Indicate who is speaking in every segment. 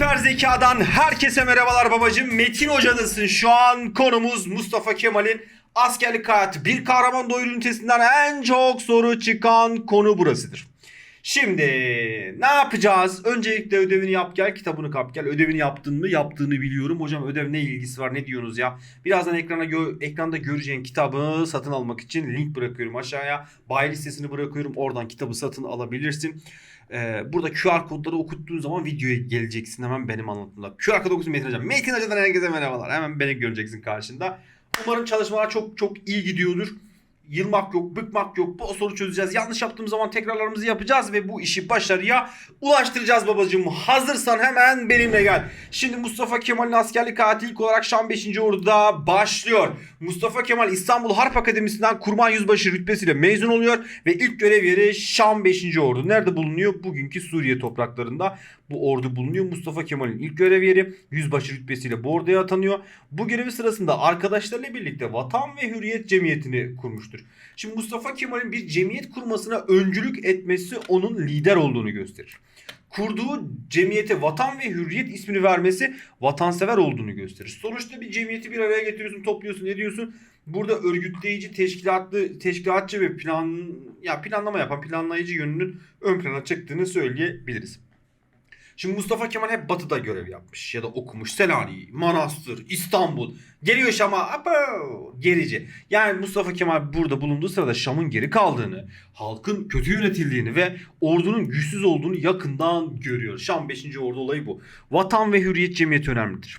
Speaker 1: Hiper zekadan herkese merhabalar babacım. Metin hocadasın. Şu an konumuz Mustafa Kemal'in askerlik hayatı. Bir kahraman doyuru ünitesinden en çok soru çıkan konu burasıdır. Şimdi ne yapacağız? Öncelikle ödevini yap gel, kitabını kap gel. Ödevini yaptın mı? Yaptığını biliyorum. Hocam ödev ne ilgisi var? Ne diyorsunuz ya? Birazdan ekrana gö- ekranda göreceğin kitabı satın almak için link bırakıyorum aşağıya. Bayi listesini bırakıyorum. Oradan kitabı satın alabilirsin. Ee, burada QR kodları okuttuğun zaman videoya geleceksin hemen benim anlatımda. QR kodu okusun Metin Hocam. Metin Hoca'dan herkese merhabalar. Hemen beni göreceksin karşında. Umarım çalışmalar çok çok iyi gidiyordur. Yılmak yok, bıkmak yok. Bu soru çözeceğiz. Yanlış yaptığımız zaman tekrarlarımızı yapacağız ve bu işi başarıya ulaştıracağız babacığım. Hazırsan hemen benimle gel. Şimdi Mustafa Kemal'in askerlik hayatı ilk olarak Şam 5. Ordu'da başlıyor. Mustafa Kemal İstanbul Harp Akademisi'nden kurmay yüzbaşı rütbesiyle mezun oluyor ve ilk görev yeri Şam 5. Ordu. Nerede bulunuyor? Bugünkü Suriye topraklarında bu ordu bulunuyor. Mustafa Kemal'in ilk görev yeri yüzbaşı rütbesiyle bu orduya atanıyor. Bu görevi sırasında arkadaşlarıyla birlikte Vatan ve Hürriyet Cemiyeti'ni kurmuştur. Şimdi Mustafa Kemal'in bir cemiyet kurmasına öncülük etmesi onun lider olduğunu gösterir. Kurduğu cemiyete Vatan ve Hürriyet ismini vermesi vatansever olduğunu gösterir. Sonuçta bir cemiyeti bir araya getiriyorsun, topluyorsun, ediyorsun. Burada örgütleyici, teşkilatlı, teşkilatçı ve plan ya planlama yapan planlayıcı yönünün ön plana çıktığını söyleyebiliriz. Şimdi Mustafa Kemal hep batıda görev yapmış ya da okumuş. Selanik, Manastır, İstanbul. Geliyor Şam'a abo, gerici. Yani Mustafa Kemal burada bulunduğu sırada Şam'ın geri kaldığını, halkın kötü yönetildiğini ve ordunun güçsüz olduğunu yakından görüyor. Şam 5. Ordu olayı bu. Vatan ve Hürriyet Cemiyeti önemlidir.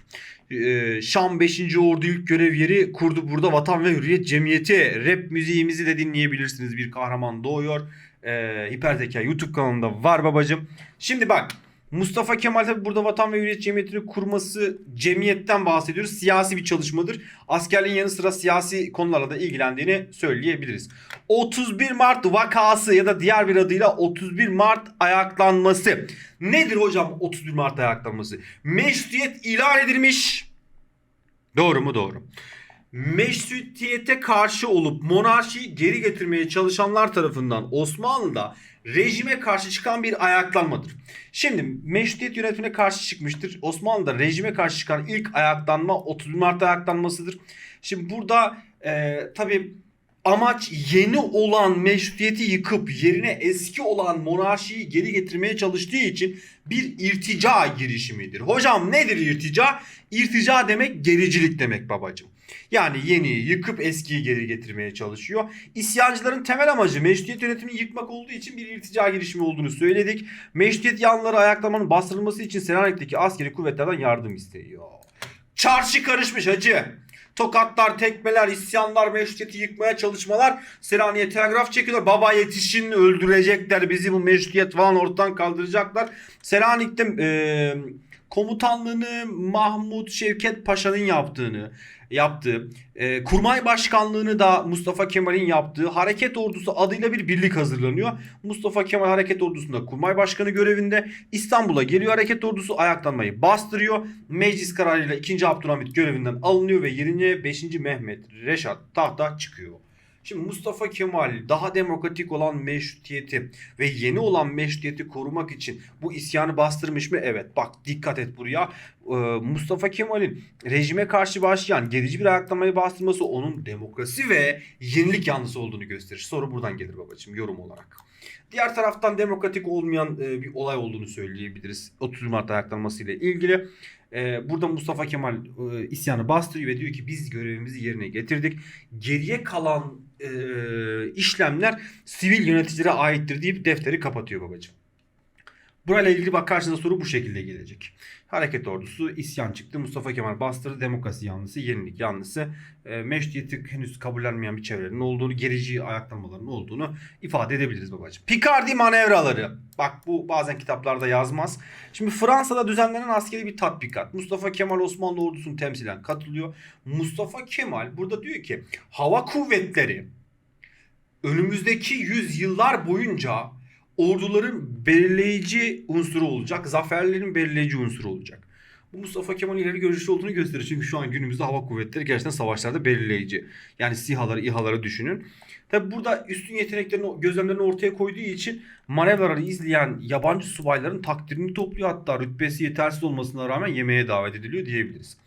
Speaker 1: Ee, Şam 5. Ordu ilk görev yeri kurdu burada Vatan ve Hürriyet Cemiyeti. Rap müziğimizi de dinleyebilirsiniz. Bir kahraman doğuyor. Ee, Hiperzeka YouTube kanalında var babacım. Şimdi bak Mustafa Kemal tabi burada Vatan ve Hürriyet Cemiyeti'ni kurması cemiyetten bahsediyoruz. Siyasi bir çalışmadır. Askerliğin yanı sıra siyasi konularla da ilgilendiğini söyleyebiliriz. 31 Mart vakası ya da diğer bir adıyla 31 Mart ayaklanması. Nedir hocam 31 Mart ayaklanması? Meşrutiyet ilan edilmiş. Doğru mu? Doğru. Meşrutiyete karşı olup monarşiyi geri getirmeye çalışanlar tarafından Osmanlı'da rejime karşı çıkan bir ayaklanmadır. Şimdi meşrutiyet yönetimine karşı çıkmıştır. Osmanlı'da rejime karşı çıkan ilk ayaklanma 31 Mart ayaklanmasıdır. Şimdi burada e, tabi amaç yeni olan meşrutiyeti yıkıp yerine eski olan monarşiyi geri getirmeye çalıştığı için bir irtica girişimidir. Hocam nedir irtica? İrtica demek gericilik demek babacığım. Yani yeniyi yıkıp eskiyi geri getirmeye çalışıyor. İsyancıların temel amacı meşrutiyet yönetimini yıkmak olduğu için bir irtica girişimi olduğunu söyledik. Meşrutiyet yanlıları ayaklamanın bastırılması için Selanik'teki askeri kuvvetlerden yardım istiyor. Çarşı karışmış hacı. Tokatlar, tekmeler, isyanlar, meşrutiyeti yıkmaya çalışmalar. Selanik'e telgraf çekiyorlar. Baba yetişin öldürecekler bizi bu meşrutiyet falan ortadan kaldıracaklar. Selanik'te e, komutanlığını Mahmut Şevket Paşa'nın yaptığını yaptığı, e, kurmay başkanlığını da Mustafa Kemal'in yaptığı hareket ordusu adıyla bir birlik hazırlanıyor. Mustafa Kemal hareket ordusunda kurmay başkanı görevinde İstanbul'a geliyor hareket ordusu ayaklanmayı bastırıyor. Meclis kararıyla 2. Abdülhamit görevinden alınıyor ve yerine 5. Mehmet Reşat tahta çıkıyor. Şimdi Mustafa Kemal daha demokratik olan meşrutiyeti ve yeni olan meşrutiyeti korumak için bu isyanı bastırmış mı? Evet. Bak dikkat et buraya. Ee, Mustafa Kemal'in rejime karşı başlayan gerici bir ayaklanmayı bastırması onun demokrasi ve yenilik yanlısı olduğunu gösterir. Soru buradan gelir babacığım yorum olarak. Diğer taraftan demokratik olmayan e, bir olay olduğunu söyleyebiliriz. 30 Mart ayaklanması ile ilgili. Ee, burada Mustafa Kemal e, isyanı bastırıyor ve diyor ki biz görevimizi yerine getirdik. Geriye kalan e, işlemler sivil yöneticilere aittir deyip defteri kapatıyor babacığım. Burayla ilgili bak karşınıza soru bu şekilde gelecek. Hareket ordusu isyan çıktı. Mustafa Kemal bastırdı. Demokrasi yanlısı, yenilik yanlısı. E, meşrutiyeti henüz kabullenmeyen bir çevrenin olduğunu, gerici ayaklanmaların olduğunu ifade edebiliriz babacığım. Picardy manevraları. Bak bu bazen kitaplarda yazmaz. Şimdi Fransa'da düzenlenen askeri bir tatbikat. Mustafa Kemal Osmanlı ordusunu temsilen katılıyor. Mustafa Kemal burada diyor ki hava kuvvetleri önümüzdeki yüzyıllar boyunca orduların belirleyici unsuru olacak. Zaferlerin belirleyici unsuru olacak. Bu Mustafa Kemal ileri görüşlü olduğunu gösterir. Çünkü şu an günümüzde hava kuvvetleri gerçekten savaşlarda belirleyici. Yani SİHA'ları, İHA'ları düşünün. Tabi burada üstün yeteneklerini, gözlemlerini ortaya koyduğu için manevraları izleyen yabancı subayların takdirini topluyor. Hatta rütbesi yetersiz olmasına rağmen yemeğe davet ediliyor diyebiliriz.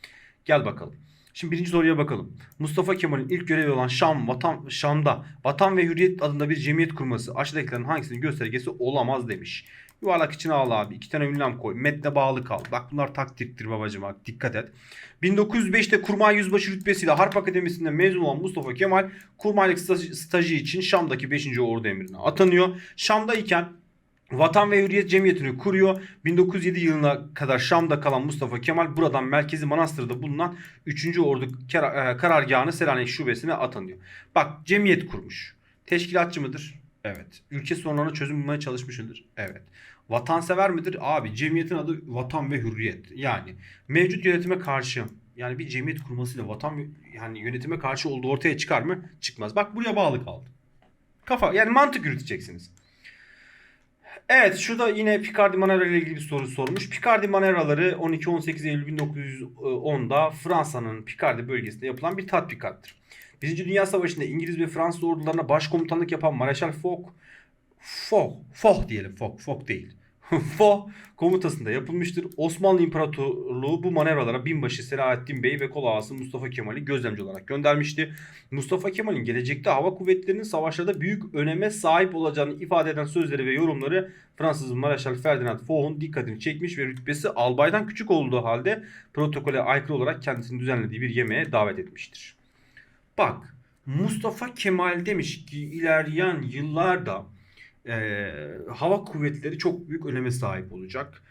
Speaker 1: Gel bakalım. Şimdi birinci soruya bakalım. Mustafa Kemal'in ilk görevi olan Şam, vatan, Şam'da Vatan ve Hürriyet adında bir cemiyet kurması aşağıdakilerin hangisinin göstergesi olamaz demiş. Yuvarlak içine al abi. iki tane ünlem koy. Metne bağlı kal. Bak bunlar taktiktir babacım bak dikkat et. 1905'te Kurmay Yüzbaşı rütbesiyle Harp Akademisi'nde mezun olan Mustafa Kemal kurmaylık stajı, için Şam'daki 5. Ordu Emrine atanıyor. Şam'dayken Vatan ve Hürriyet Cemiyeti'ni kuruyor. 1907 yılına kadar Şam'da kalan Mustafa Kemal buradan merkezi Manastır'da bulunan 3. Ordu kar- e, karargahını Selanik şubesine atanıyor. Bak cemiyet kurmuş. Teşkilatçı mıdır? Evet. Ülke sorunlarına çözüm bulmaya çalışmış mıdır? Evet. Vatansever midir? Abi cemiyetin adı Vatan ve Hürriyet. Yani mevcut yönetime karşı yani bir cemiyet kurmasıyla vatan yani yönetime karşı olduğu ortaya çıkar mı? Çıkmaz. Bak buraya bağlı kaldı. Kafa yani mantık yürüteceksiniz. Evet şurada yine Picardy manevra ile ilgili bir soru sormuş. Picardy manevraları 12-18 Eylül 1910'da Fransa'nın Picardy bölgesinde yapılan bir tatbikattır. Birinci Dünya Savaşı'nda İngiliz ve Fransız ordularına başkomutanlık yapan Mareşal Foch, Foch, Foch diyelim Foch, Foch değil. Foch komutasında yapılmıştır. Osmanlı İmparatorluğu bu manevralara binbaşı Selahattin Bey ve kol ağası Mustafa Kemal'i gözlemci olarak göndermişti. Mustafa Kemal'in gelecekte hava kuvvetlerinin savaşlarda büyük öneme sahip olacağını ifade eden sözleri ve yorumları Fransız Mareşal Ferdinand Foch'un dikkatini çekmiş ve rütbesi albaydan küçük olduğu halde protokole aykırı olarak kendisini düzenlediği bir yemeğe davet etmiştir. Bak Mustafa Kemal demiş ki ilerleyen yıllarda e, hava kuvvetleri çok büyük öneme sahip olacak.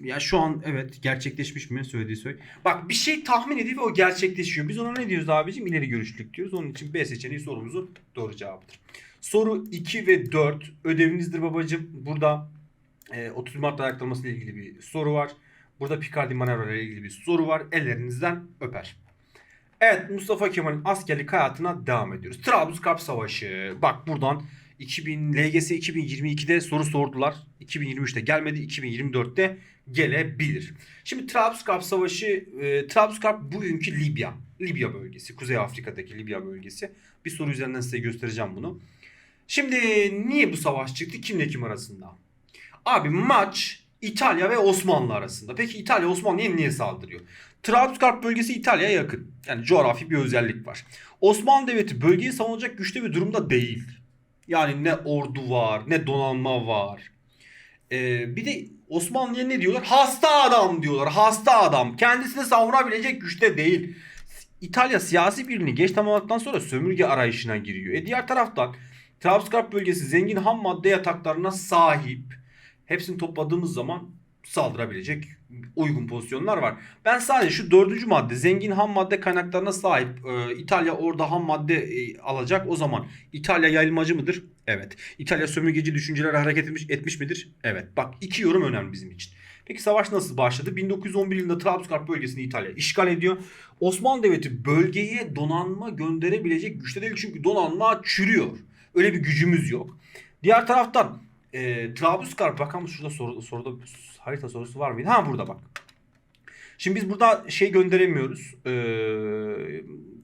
Speaker 1: Ya şu an evet gerçekleşmiş mi söylediği söyle. Bak bir şey tahmin ediyor ve o gerçekleşiyor. Biz ona ne diyoruz abicim? İleri görüşlülük diyoruz. Onun için B seçeneği sorumuzun doğru cevabıdır. Soru 2 ve 4 ödevinizdir babacım. Burada e, 30 Mart ayaklanması ile ilgili bir soru var. Burada Picardy manevraları ile ilgili bir soru var. Ellerinizden öper. Evet Mustafa Kemal'in askerlik hayatına devam ediyoruz. Trablusgarp Savaşı. Bak buradan 2000 LGS 2022'de soru sordular. 2023'te gelmedi. 2024'te gelebilir. Şimdi Trablusgarp Savaşı, e, Trablusgarp bugünkü Libya. Libya bölgesi. Kuzey Afrika'daki Libya bölgesi. Bir soru üzerinden size göstereceğim bunu. Şimdi niye bu savaş çıktı? Kimle kim arasında? Abi maç İtalya ve Osmanlı arasında. Peki İtalya Osmanlı'ya niye saldırıyor? Trablusgarp bölgesi İtalya'ya yakın. Yani coğrafi bir özellik var. Osmanlı Devleti bölgeyi savunacak güçte bir durumda değil. Yani ne ordu var ne donanma var. Ee, bir de Osmanlı'ya ne diyorlar? Hasta adam diyorlar. Hasta adam. Kendisini savunabilecek güçte değil. İtalya siyasi birliğini geç tamamladıktan sonra sömürge arayışına giriyor. E diğer taraftan Trablusgarp bölgesi zengin ham madde yataklarına sahip. Hepsini topladığımız zaman saldırabilecek uygun pozisyonlar var. Ben sadece şu dördüncü madde zengin ham madde kaynaklarına sahip e, İtalya orada ham madde e, alacak o zaman İtalya yayılmacı mıdır? Evet. İtalya sömürgeci düşüncelere hareket etmiş, etmiş midir? Evet. Bak iki yorum önemli bizim için. Peki savaş nasıl başladı? 1911 yılında Trablusgarp bölgesini İtalya işgal ediyor. Osmanlı Devleti bölgeye donanma gönderebilecek güçte değil çünkü donanma çürüyor. Öyle bir gücümüz yok. Diğer taraftan e, Trablusgarp bakalım şurada soru, soruda harita sorusu var mıydı? Ha burada bak. Şimdi biz burada şey gönderemiyoruz. E,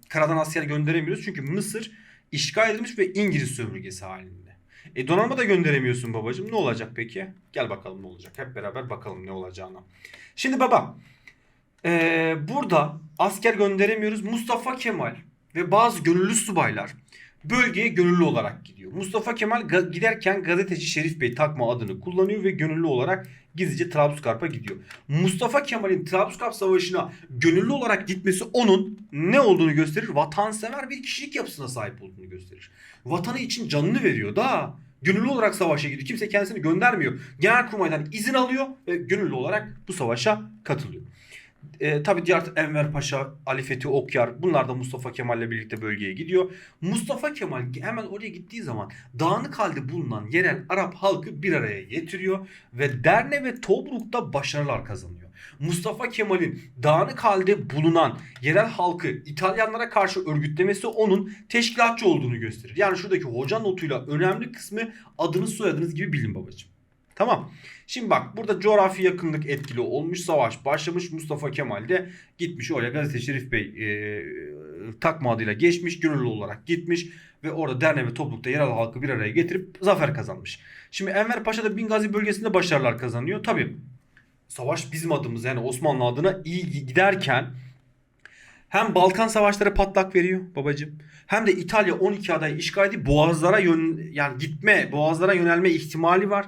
Speaker 1: karadan asker gönderemiyoruz. Çünkü Mısır işgal edilmiş ve İngiliz sömürgesi halinde. E donanma da gönderemiyorsun babacığım. Ne olacak peki? Gel bakalım ne olacak. Hep beraber bakalım ne olacağına. Şimdi baba e, burada asker gönderemiyoruz. Mustafa Kemal ve bazı gönüllü subaylar bölgeye gönüllü olarak gidiyor. Mustafa Kemal ga- giderken gazeteci Şerif Bey takma adını kullanıyor ve gönüllü olarak gizlice Trablusgarp'a gidiyor. Mustafa Kemal'in Trablusgarp Savaşı'na gönüllü olarak gitmesi onun ne olduğunu gösterir? Vatansever bir kişilik yapısına sahip olduğunu gösterir. Vatanı için canını veriyor da gönüllü olarak savaşa gidiyor. Kimse kendisini göndermiyor. Genelkurmay'dan izin alıyor ve gönüllü olarak bu savaşa katılıyor. E, tabii diğer Enver Paşa, Ali Fethi Okyar bunlar da Mustafa Kemal'le birlikte bölgeye gidiyor. Mustafa Kemal hemen oraya gittiği zaman dağınık halde bulunan yerel Arap halkı bir araya getiriyor ve Derne ve Tobruk'ta başarılar kazanıyor. Mustafa Kemal'in dağınık halde bulunan yerel halkı İtalyanlara karşı örgütlemesi onun teşkilatçı olduğunu gösterir. Yani şuradaki hoca notuyla önemli kısmı adınız soyadınız gibi bilin babacığım. Tamam. Şimdi bak burada coğrafi yakınlık etkili olmuş savaş başlamış Mustafa Kemal de gitmiş oraya gazeteci Şerif Bey e, takma adıyla geçmiş gönüllü olarak gitmiş ve orada dernek ve toplulukta yerel halkı bir araya getirip zafer kazanmış. Şimdi Enver Paşa da Bingazi bölgesinde başarılar kazanıyor. Tabii savaş bizim adımız yani Osmanlı adına iyi giderken hem Balkan savaşları patlak veriyor babacım. Hem de İtalya 12 adayı işgal edip boğazlara yön yani gitme, boğazlara yönelme ihtimali var.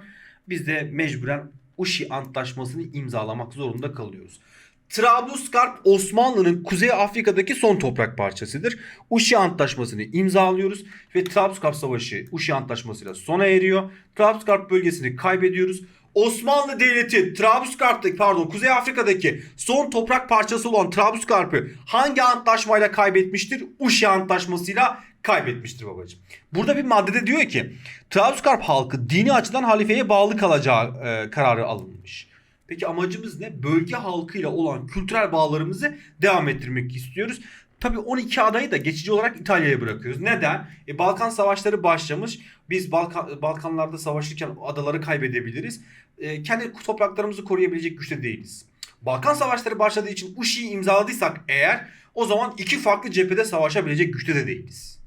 Speaker 1: Biz de mecburen Uşi Antlaşması'nı imzalamak zorunda kalıyoruz. Trablusgarp Osmanlı'nın Kuzey Afrika'daki son toprak parçasıdır. Uşi Antlaşması'nı imzalıyoruz ve Trablusgarp Savaşı Uşi Antlaşması'yla sona eriyor. Trablusgarp bölgesini kaybediyoruz. Osmanlı Devleti Trablusgarp'taki pardon Kuzey Afrika'daki son toprak parçası olan Trablusgarp'ı hangi antlaşmayla kaybetmiştir? Uşi Antlaşması'yla kaybetmiştir babacığım. Burada bir maddede diyor ki Trablusgarp halkı dini açıdan halifeye bağlı kalacağı e, kararı alınmış. Peki amacımız ne? Bölge halkıyla olan kültürel bağlarımızı devam ettirmek istiyoruz. Tabii 12 adayı da geçici olarak İtalya'ya bırakıyoruz. Neden? E, Balkan savaşları başlamış. Biz Balkan, Balkanlarda savaşırken adaları kaybedebiliriz. E, kendi topraklarımızı koruyabilecek güçte değiliz. Balkan savaşları başladığı için Uşi'yi imzaladıysak eğer o zaman iki farklı cephede savaşabilecek güçte de değiliz.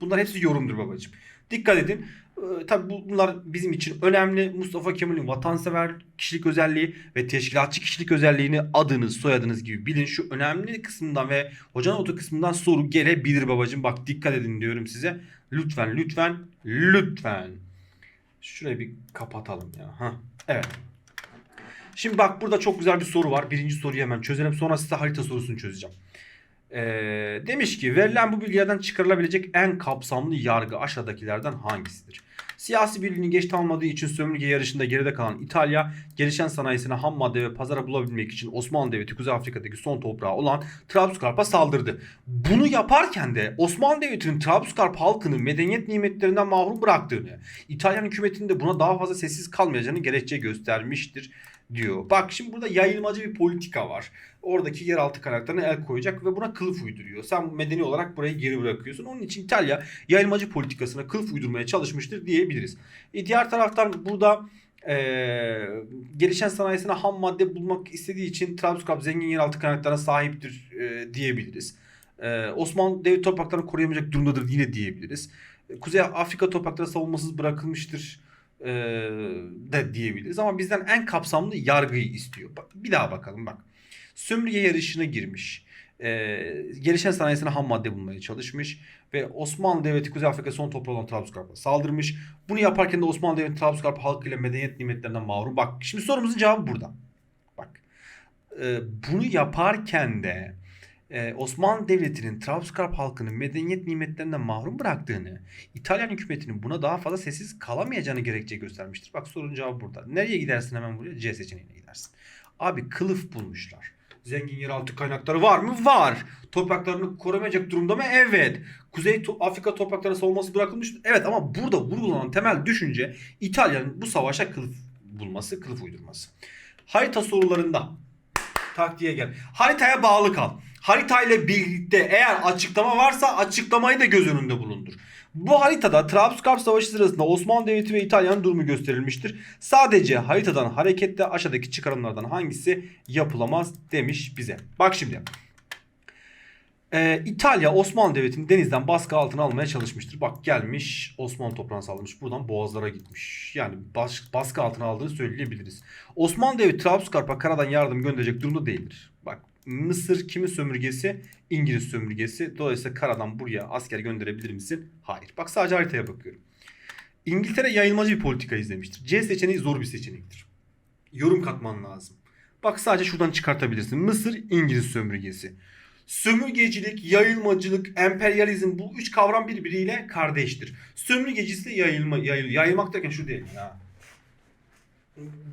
Speaker 1: Bunlar hepsi yorumdur babacığım. Dikkat edin. Ee, tabii bu- bunlar bizim için önemli. Mustafa Kemal'in vatansever kişilik özelliği ve teşkilatçı kişilik özelliğini adınız, soyadınız gibi bilin. Şu önemli kısmından ve hoca notu kısmından soru gelebilir babacığım. Bak dikkat edin diyorum size. Lütfen, lütfen, lütfen. Şurayı bir kapatalım ya. Hah, evet. Şimdi bak burada çok güzel bir soru var. Birinci soruyu hemen çözelim. Sonra size harita sorusunu çözeceğim. Ee, demiş ki verilen bu bilgilerden çıkarılabilecek en kapsamlı yargı aşağıdakilerden hangisidir? Siyasi birliğini geç tanımadığı için sömürge yarışında geride kalan İtalya, gelişen sanayisine ham madde ve pazara bulabilmek için Osmanlı Devleti Kuzey Afrika'daki son toprağı olan Trablusgarp'a saldırdı. Bunu yaparken de Osmanlı Devleti'nin Trablusgarp halkını medeniyet nimetlerinden mahrum bıraktığını, İtalyan hükümetinin de buna daha fazla sessiz kalmayacağını gerekçe göstermiştir diyor. Bak şimdi burada yayılmacı bir politika var. Oradaki yeraltı kaynaklarına el koyacak ve buna kılıf uyduruyor. Sen medeni olarak burayı geri bırakıyorsun. Onun için İtalya yayılmacı politikasına kılıf uydurmaya çalışmıştır diyebiliriz. E, diğer taraftan burada e, gelişen sanayisine ham madde bulmak istediği için Trablusgarp zengin yeraltı kaynaklarına sahiptir e, diyebiliriz. E, Osmanlı devlet topraklarını koruyamayacak durumdadır yine diyebiliriz. E, Kuzey Afrika toprakları savunmasız bırakılmıştır e, de diyebiliriz. Ama bizden en kapsamlı yargıyı istiyor. Bir daha bakalım bak. Sömürge yarışına girmiş. E, gelişen sanayisine ham madde bulmaya çalışmış. Ve Osmanlı Devleti Kuzey Afrika son toprağı olan Trablusgarp'a saldırmış. Bunu yaparken de Osmanlı Devleti Trablusgarp halkıyla medeniyet nimetlerinden mahrum. Bak şimdi sorumuzun cevabı burada. Bak. E, bunu yaparken de e, Osmanlı Devleti'nin Trablusgarp halkını medeniyet nimetlerinden mahrum bıraktığını, İtalyan hükümetinin buna daha fazla sessiz kalamayacağını gerekçe göstermiştir. Bak sorunun cevabı burada. Nereye gidersin hemen buraya? C seçeneğine gidersin. Abi kılıf bulmuşlar. Zengin yeraltı kaynakları var mı? Var. Topraklarını korumayacak durumda mı? Evet. Kuzey Afrika toprakları savunması bırakılmış mı? Evet ama burada vurgulanan temel düşünce İtalya'nın bu savaşa kılıf bulması, kılıf uydurması. Harita sorularında taktiğe gel. Haritaya bağlı kal. Haritayla birlikte eğer açıklama varsa açıklamayı da göz önünde bulundur. Bu haritada Trablusgarp Savaşı sırasında Osmanlı Devleti ve İtalya'nın durumu gösterilmiştir. Sadece haritadan hareketle aşağıdaki çıkarımlardan hangisi yapılamaz demiş bize. Bak şimdi. Ee, İtalya Osmanlı Devleti'ni denizden baskı altına almaya çalışmıştır. Bak gelmiş Osmanlı toprağına saldırmış. Buradan boğazlara gitmiş. Yani bas- baskı altına aldığını söyleyebiliriz. Osmanlı Devleti Trablusgarp'a karadan yardım gönderecek durumda değildir. Mısır kimin sömürgesi? İngiliz sömürgesi. Dolayısıyla karadan buraya asker gönderebilir misin? Hayır. Bak sadece haritaya bakıyorum. İngiltere yayılmacı bir politika izlemiştir. C seçeneği zor bir seçenektir. Yorum katman lazım. Bak sadece şuradan çıkartabilirsin. Mısır İngiliz sömürgesi. Sömürgecilik, yayılmacılık, emperyalizm bu üç kavram birbiriyle kardeştir. Sömürgecilikle yayılma, yayıl, yayılmak derken şu değil ya.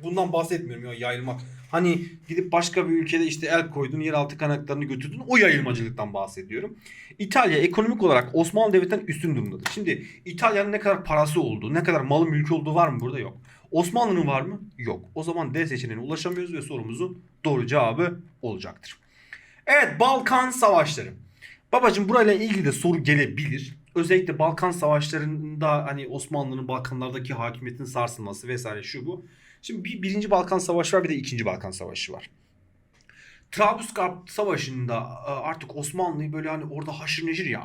Speaker 1: Bundan bahsetmiyorum ya yayılmak. Hani gidip başka bir ülkede işte el koydun, yeraltı kaynaklarını götürdün. O yayılmacılıktan bahsediyorum. İtalya ekonomik olarak Osmanlı Devleti'nden üstün durumdadır. Şimdi İtalya'nın ne kadar parası olduğu, ne kadar malı mülkü olduğu var mı burada? Yok. Osmanlı'nın var mı? Yok. O zaman D seçeneğine ulaşamıyoruz ve sorumuzun doğru cevabı olacaktır. Evet Balkan Savaşları. Babacım burayla ilgili de soru gelebilir. Özellikle Balkan savaşlarında hani Osmanlı'nın Balkanlardaki hakimiyetinin sarsılması vesaire şu bu. Şimdi bir birinci Balkan Savaşı var bir de ikinci Balkan Savaşı var. Trablusgarp Savaşı'nda e, artık Osmanlı'yı böyle hani orada haşır neşir ya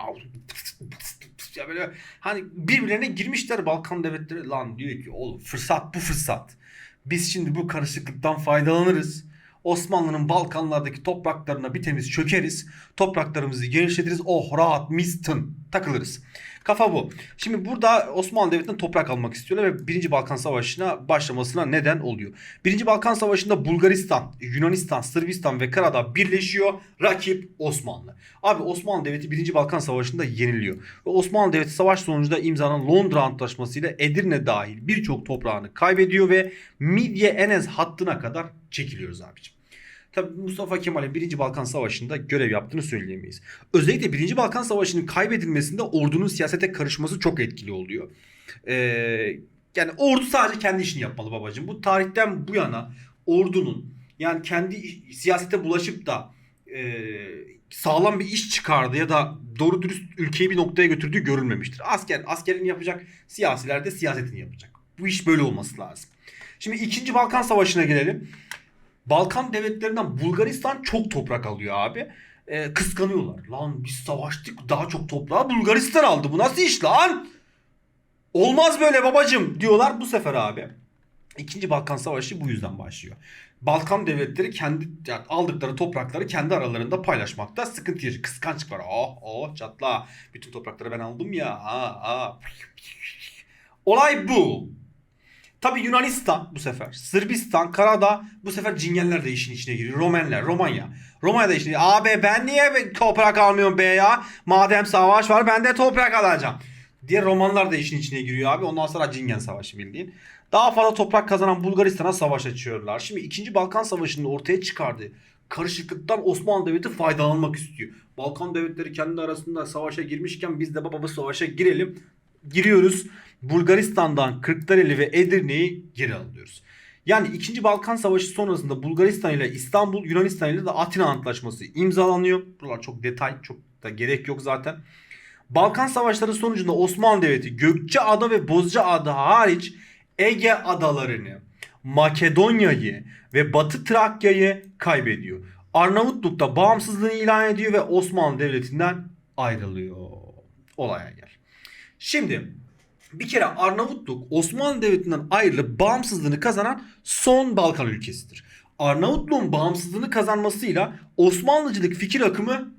Speaker 1: ya böyle hani birbirlerine girmişler Balkan devletleri lan diyor ki oğlum fırsat bu fırsat. Biz şimdi bu karışıklıktan faydalanırız. Osmanlı'nın Balkanlardaki topraklarına bir temiz çökeriz. Topraklarımızı genişletiriz. Oh rahat mistin takılırız. Kafa bu. Şimdi burada Osmanlı Devleti'nden toprak almak istiyorlar ve 1. Balkan Savaşı'na başlamasına neden oluyor. 1. Balkan Savaşı'nda Bulgaristan, Yunanistan, Sırbistan ve Karadağ birleşiyor. Rakip Osmanlı. Abi Osmanlı Devleti 1. Balkan Savaşı'nda yeniliyor. Ve Osmanlı Devleti savaş sonucunda imzalanan Londra Antlaşması ile Edirne dahil birçok toprağını kaybediyor ve Midye Enez hattına kadar çekiliyoruz abicim. Tabi Mustafa Kemal'in 1. Balkan Savaşı'nda görev yaptığını söyleyemeyiz. Özellikle 1. Balkan Savaşı'nın kaybedilmesinde ordunun siyasete karışması çok etkili oluyor. Ee, yani ordu sadece kendi işini yapmalı babacığım. Bu tarihten bu yana ordunun yani kendi siyasete bulaşıp da e, sağlam bir iş çıkardı ya da doğru dürüst ülkeyi bir noktaya götürdüğü görülmemiştir. Asker askerini yapacak, siyasiler de siyasetini yapacak. Bu iş böyle olması lazım. Şimdi 2. Balkan Savaşı'na gelelim. Balkan devletlerinden Bulgaristan çok toprak alıyor abi. Ee, kıskanıyorlar. Lan biz savaştık daha çok toprağı Bulgaristan aldı. Bu nasıl iş lan? Olmaz böyle babacım diyorlar bu sefer abi. İkinci Balkan Savaşı bu yüzden başlıyor. Balkan devletleri kendi yani aldıkları toprakları kendi aralarında paylaşmakta sıkıntı yaşıyor. Kıskançlık var. Oh oh çatla. Bütün toprakları ben aldım ya. Aa, aa. Olay bu. Tabi Yunanistan bu sefer. Sırbistan, Karadağ bu sefer Cingenler de işin içine giriyor. Romenler, Romanya. Romanya da işin içine Abi ben niye toprak almıyorum be ya? Madem savaş var ben de toprak alacağım. Diye Romanlar da işin içine giriyor abi. Ondan sonra Cingen Savaşı bildiğin. Daha fazla toprak kazanan Bulgaristan'a savaş açıyorlar. Şimdi 2. Balkan Savaşı'nın ortaya çıkardığı karışıklıktan Osmanlı Devleti faydalanmak istiyor. Balkan devletleri kendi arasında savaşa girmişken biz de baba bu savaşa girelim. Giriyoruz. Bulgaristan'dan Kırklareli ve Edirne'yi geri alıyoruz. Yani 2. Balkan Savaşı sonrasında Bulgaristan ile İstanbul, Yunanistan ile de Atina Antlaşması imzalanıyor. Buralar çok detay, çok da gerek yok zaten. Balkan Savaşları sonucunda Osmanlı Devleti Gökçeada ve Bozcaada hariç Ege adalarını, Makedonya'yı ve Batı Trakya'yı kaybediyor. Arnavutluk'ta bağımsızlığını ilan ediyor ve Osmanlı Devleti'nden ayrılıyor. Olaya gel. Şimdi bir kere Arnavutluk Osmanlı Devleti'nden ayrılıp bağımsızlığını kazanan son Balkan ülkesidir. Arnavutluğun bağımsızlığını kazanmasıyla Osmanlıcılık fikir akımı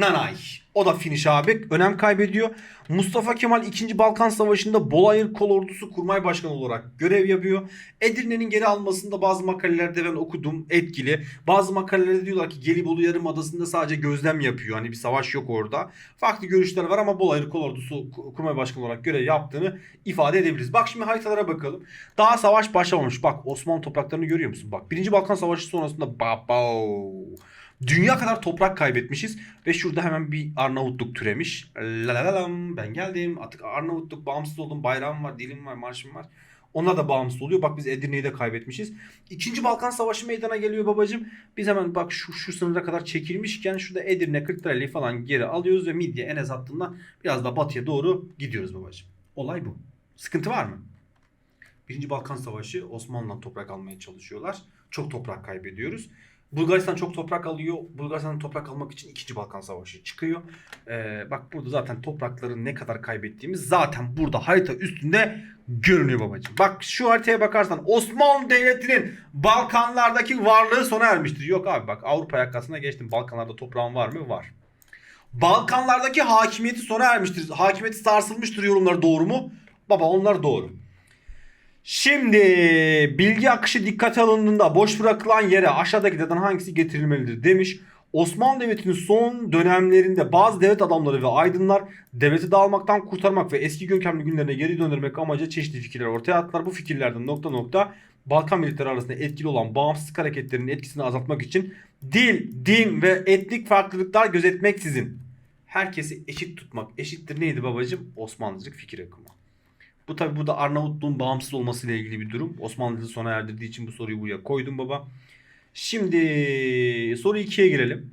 Speaker 1: nanay. O da finish abi. Önem kaybediyor. Mustafa Kemal 2. Balkan Savaşı'nda Bolayır Kolordusu Kurmay Başkanı olarak görev yapıyor. Edirne'nin geri almasında bazı makalelerde ben okudum etkili. Bazı makalelerde diyorlar ki Gelibolu Yarımadası'nda sadece gözlem yapıyor. Hani bir savaş yok orada. Farklı görüşler var ama Bolayır Kolordusu Kurmay Başkanı olarak görev yaptığını ifade edebiliriz. Bak şimdi haritalara bakalım. Daha savaş başlamamış. Bak Osmanlı topraklarını görüyor musun? Bak 1. Balkan Savaşı sonrasında babao. Dünya kadar toprak kaybetmişiz ve şurada hemen bir Arnavutluk türemiş. Lalalam ben geldim. Artık Arnavutluk bağımsız oldum. Bayrağım var, dilim var, marşım var. Onlar da bağımsız oluyor. Bak biz Edirne'yi de kaybetmişiz. İkinci Balkan Savaşı meydana geliyor babacım. Biz hemen bak şu, şu sınıra kadar çekilmişken şurada Edirne, Kırklareli falan geri alıyoruz ve Midye, Enes hattından biraz da batıya doğru gidiyoruz babacım. Olay bu. Sıkıntı var mı? Birinci Balkan Savaşı Osmanlı'dan toprak almaya çalışıyorlar. Çok toprak kaybediyoruz. Bulgaristan çok toprak alıyor. Bulgaristan'dan toprak almak için 2. Balkan Savaşı çıkıyor. Ee, bak burada zaten toprakların ne kadar kaybettiğimiz zaten burada harita üstünde görünüyor babacığım. Bak şu haritaya bakarsan Osmanlı Devleti'nin Balkanlardaki varlığı sona ermiştir. Yok abi bak Avrupa yakasına geçtim. Balkanlarda toprağın var mı? Var. Balkanlardaki hakimiyeti sona ermiştir. Hakimiyeti sarsılmıştır yorumları doğru mu? Baba onlar doğru. Şimdi bilgi akışı dikkate alındığında boş bırakılan yere aşağıdakilerden hangisi getirilmelidir demiş. Osmanlı Devleti'nin son dönemlerinde bazı devlet adamları ve aydınlar devleti dağılmaktan kurtarmak ve eski görkemli günlerine geri döndürmek amacıyla çeşitli fikirler ortaya attılar. Bu fikirlerden nokta nokta Balkan milletleri arasında etkili olan bağımsızlık hareketlerinin etkisini azaltmak için dil, din ve etnik farklılıklar gözetmeksizin herkesi eşit tutmak eşittir neydi babacım? Osmanlıcılık fikir akımı. Bu tabi bu da Arnavutluğun bağımsız olmasıyla ilgili bir durum. Osmanlı'yı sona erdirdiği için bu soruyu buraya koydum baba. Şimdi soru 2'ye girelim.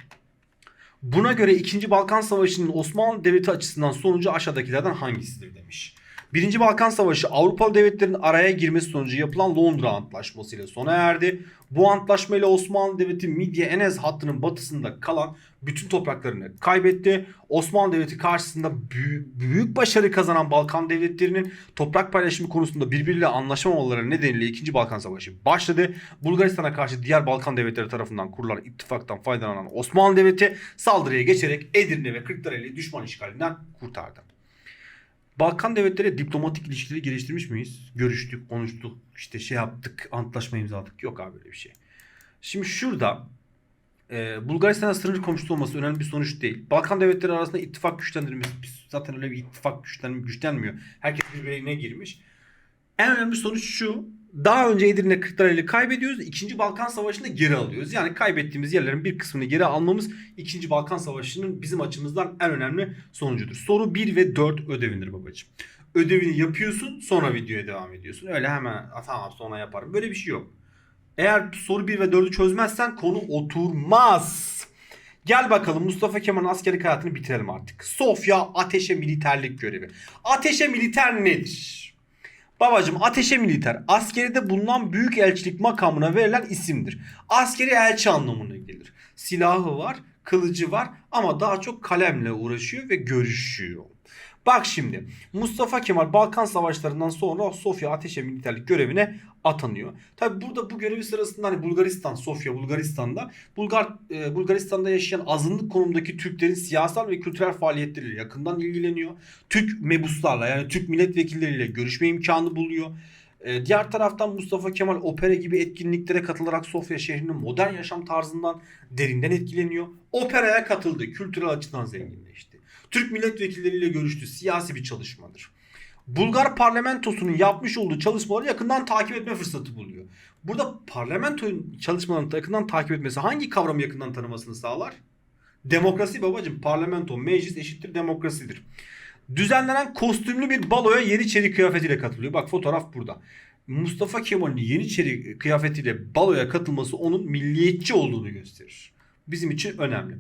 Speaker 1: Buna göre 2. Balkan Savaşı'nın Osmanlı Devleti açısından sonucu aşağıdakilerden hangisidir demiş. Birinci Balkan Savaşı Avrupalı devletlerin araya girmesi sonucu yapılan Londra Antlaşması ile sona erdi. Bu antlaşma ile Osmanlı Devleti Midye Enez hattının batısında kalan bütün topraklarını kaybetti. Osmanlı Devleti karşısında büyük, büyük başarı kazanan Balkan devletlerinin toprak paylaşımı konusunda birbiriyle anlaşamamaları nedeniyle 2. Balkan Savaşı başladı. Bulgaristan'a karşı diğer Balkan devletleri tarafından kurulan ittifaktan faydalanan Osmanlı Devleti saldırıya geçerek Edirne ve Kırklareli'yi düşman işgalinden kurtardı. Balkan devletleri diplomatik ilişkileri geliştirmiş miyiz? Görüştük, konuştuk, işte şey yaptık, antlaşma imzaladık. Yok abi öyle bir şey. Şimdi şurada e, Bulgaristan'a sınır komşusu olması önemli bir sonuç değil. Balkan devletleri arasında ittifak güçlendirilmesi biz zaten öyle bir ittifak güçlen, güçlenmiyor. Herkes birbirine girmiş. En önemli sonuç şu. Daha önce Edirne Kırklareli'yi kaybediyoruz. İkinci Balkan Savaşı'nda geri alıyoruz. Yani kaybettiğimiz yerlerin bir kısmını geri almamız İkinci Balkan Savaşı'nın bizim açımızdan en önemli sonucudur. Soru 1 ve 4 ödevindir babacığım. Ödevini yapıyorsun sonra videoya devam ediyorsun. Öyle hemen "Aa, tamam sonra yaparım. Böyle bir şey yok. Eğer soru 1 ve 4'ü çözmezsen konu oturmaz. Gel bakalım Mustafa Kemal'in askerlik hayatını bitirelim artık. Sofya ateşe militerlik görevi. Ateşe militer nedir? Babacım ateşe militer askeride bulunan büyük elçilik makamına verilen isimdir. Askeri elçi anlamına gelir. Silahı var, kılıcı var ama daha çok kalemle uğraşıyor ve görüşüyor. Bak şimdi Mustafa Kemal Balkan Savaşlarından sonra Sofya Ateşe Militerlik görevine atanıyor. Tabi burada bu görevi sırasında hani Bulgaristan, Sofya Bulgaristan'da Bulgar e, Bulgaristan'da yaşayan azınlık konumdaki Türklerin siyasal ve kültürel faaliyetleriyle yakından ilgileniyor. Türk mebuslarla yani Türk milletvekilleriyle görüşme imkanı buluyor. E, diğer taraftan Mustafa Kemal opera gibi etkinliklere katılarak Sofya şehrinin modern yaşam tarzından derinden etkileniyor. Operaya katıldı, kültürel açıdan zenginleşti. Türk milletvekilleriyle görüştü, siyasi bir çalışmadır. Bulgar parlamentosunun yapmış olduğu çalışmaları yakından takip etme fırsatı buluyor. Burada parlamento çalışmalarını yakından takip etmesi hangi kavramı yakından tanımasını sağlar? Demokrasi babacım. Parlamento, meclis eşittir demokrasidir. Düzenlenen kostümlü bir baloya Yeniçeri kıyafetiyle katılıyor. Bak fotoğraf burada. Mustafa Kemal'in Yeniçeri kıyafetiyle baloya katılması onun milliyetçi olduğunu gösterir. Bizim için önemli.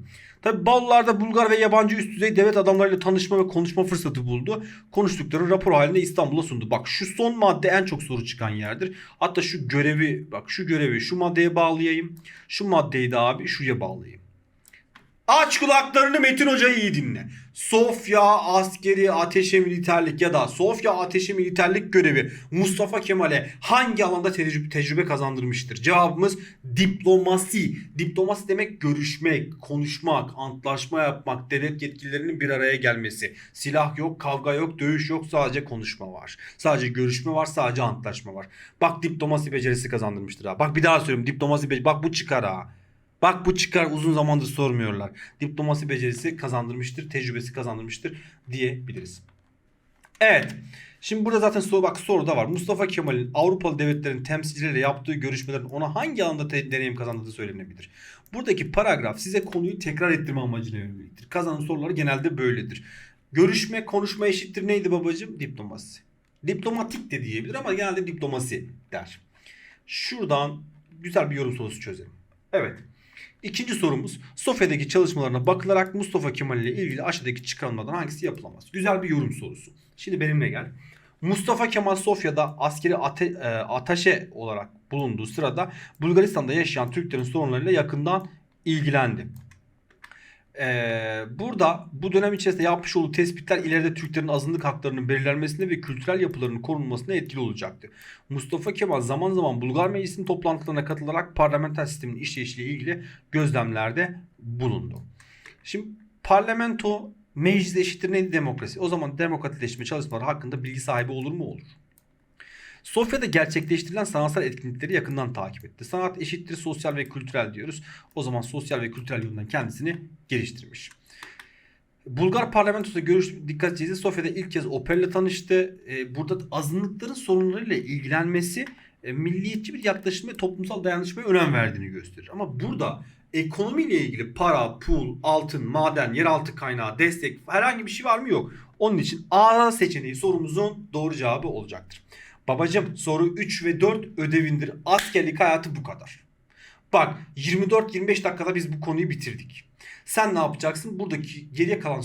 Speaker 1: Tabi balolarda Bulgar ve yabancı üst düzey devlet adamlarıyla tanışma ve konuşma fırsatı buldu. Konuştukları rapor halinde İstanbul'a sundu. Bak şu son madde en çok soru çıkan yerdir. Hatta şu görevi bak şu görevi şu maddeye bağlayayım. Şu maddeyi de abi şuraya bağlayayım. Aç kulaklarını Metin Hoca'yı iyi dinle. Sofya askeri ateşe militerlik ya da Sofya ateşe militerlik görevi Mustafa Kemal'e hangi alanda tecrübe, tecrübe kazandırmıştır? Cevabımız diplomasi. Diplomasi demek görüşmek, konuşmak, antlaşma yapmak, devlet yetkililerinin bir araya gelmesi. Silah yok, kavga yok, dövüş yok, sadece konuşma var. Sadece görüşme var, sadece antlaşma var. Bak diplomasi becerisi kazandırmıştır ha. Bak bir daha söylüyorum diplomasi becerisi. Bak bu çıkar ha. Bak bu çıkar uzun zamandır sormuyorlar. Diplomasi becerisi kazandırmıştır, tecrübesi kazandırmıştır diyebiliriz. Evet. Şimdi burada zaten soru bak soru da var. Mustafa Kemal'in Avrupalı devletlerin temsilcileriyle yaptığı görüşmelerin ona hangi alanda deneyim kazandırdığı söylenebilir. Buradaki paragraf size konuyu tekrar ettirme amacına yöneliktir. Kazanan soruları genelde böyledir. Görüşme, konuşma eşittir neydi babacığım? Diplomasi. Diplomatik de diyebilir ama genelde diplomasi der. Şuradan güzel bir yorum sorusu çözelim. Evet. İkinci sorumuz Sofya'daki çalışmalarına bakılarak Mustafa Kemal ile ilgili aşağıdaki çıkarımlardan hangisi yapılamaz? Güzel bir yorum sorusu. Şimdi benimle gel. Mustafa Kemal Sofya'da askeri ate, e, ataşe olarak bulunduğu sırada Bulgaristan'da yaşayan Türklerin sorunlarıyla yakından ilgilendi. Ee, burada bu dönem içerisinde yapmış olduğu tespitler ileride Türklerin azınlık haklarının belirlenmesinde ve kültürel yapılarının korunmasına etkili olacaktı. Mustafa Kemal zaman zaman Bulgar Meclisi'nin toplantılarına katılarak parlamenter sistemin işleyişiyle ilgili gözlemlerde bulundu. Şimdi parlamento meclis eşittir neydi demokrasi? O zaman demokratikleşme çalışmaları hakkında bilgi sahibi olur mu? Olur. Sofya'da gerçekleştirilen sanatsal etkinlikleri yakından takip etti. Sanat eşittir sosyal ve kültürel diyoruz. O zaman sosyal ve kültürel yönden kendisini geliştirmiş. Bulgar parlamentosu görüş dikkat çizdi. Sofya'da ilk kez operayla tanıştı. Ee, burada azınlıkların sorunlarıyla ilgilenmesi e, milliyetçi bir yaklaşım ve toplumsal dayanışmaya önem verdiğini gösterir. Ama burada ekonomiyle ilgili para, pul, altın, maden, yeraltı kaynağı, destek herhangi bir şey var mı yok. Onun için A seçeneği sorumuzun doğru cevabı olacaktır. Babacım soru 3 ve 4 ödevindir. Askerlik hayatı bu kadar. Bak 24-25 dakikada biz bu konuyu bitirdik. Sen ne yapacaksın? Buradaki geriye kalan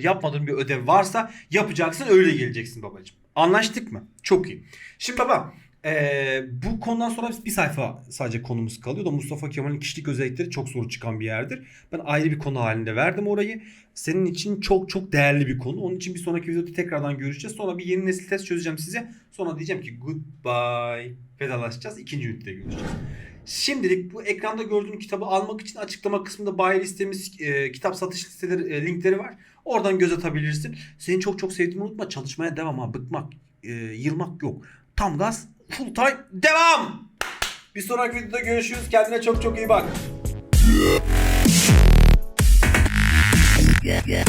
Speaker 1: yapmadığın bir ödev varsa yapacaksın öyle geleceksin babacığım. Anlaştık mı? Çok iyi. Şimdi baba eee, bu konudan sonra bir sayfa sadece konumuz kalıyor da Mustafa Kemal'in kişilik özellikleri çok soru çıkan bir yerdir. Ben ayrı bir konu halinde verdim orayı. Senin için çok çok değerli bir konu. Onun için bir sonraki videoda tekrardan görüşeceğiz. Sonra bir yeni nesil test çözeceğim size. Sonra diyeceğim ki goodbye. Vedalaşacağız. İkinci ünitede görüşeceğiz. Şimdilik bu ekranda gördüğün kitabı almak için açıklama kısmında bayi listemiz, e, kitap satış listeleri, e, linkleri var. Oradan göz atabilirsin. Seni çok çok sevdiğimi unutma. Çalışmaya devam ha. Bıkmak, e, yılmak yok. Tam gaz, full time, devam! Bir sonraki videoda görüşürüz. Kendine çok çok iyi bak.
Speaker 2: Yeah, yeah.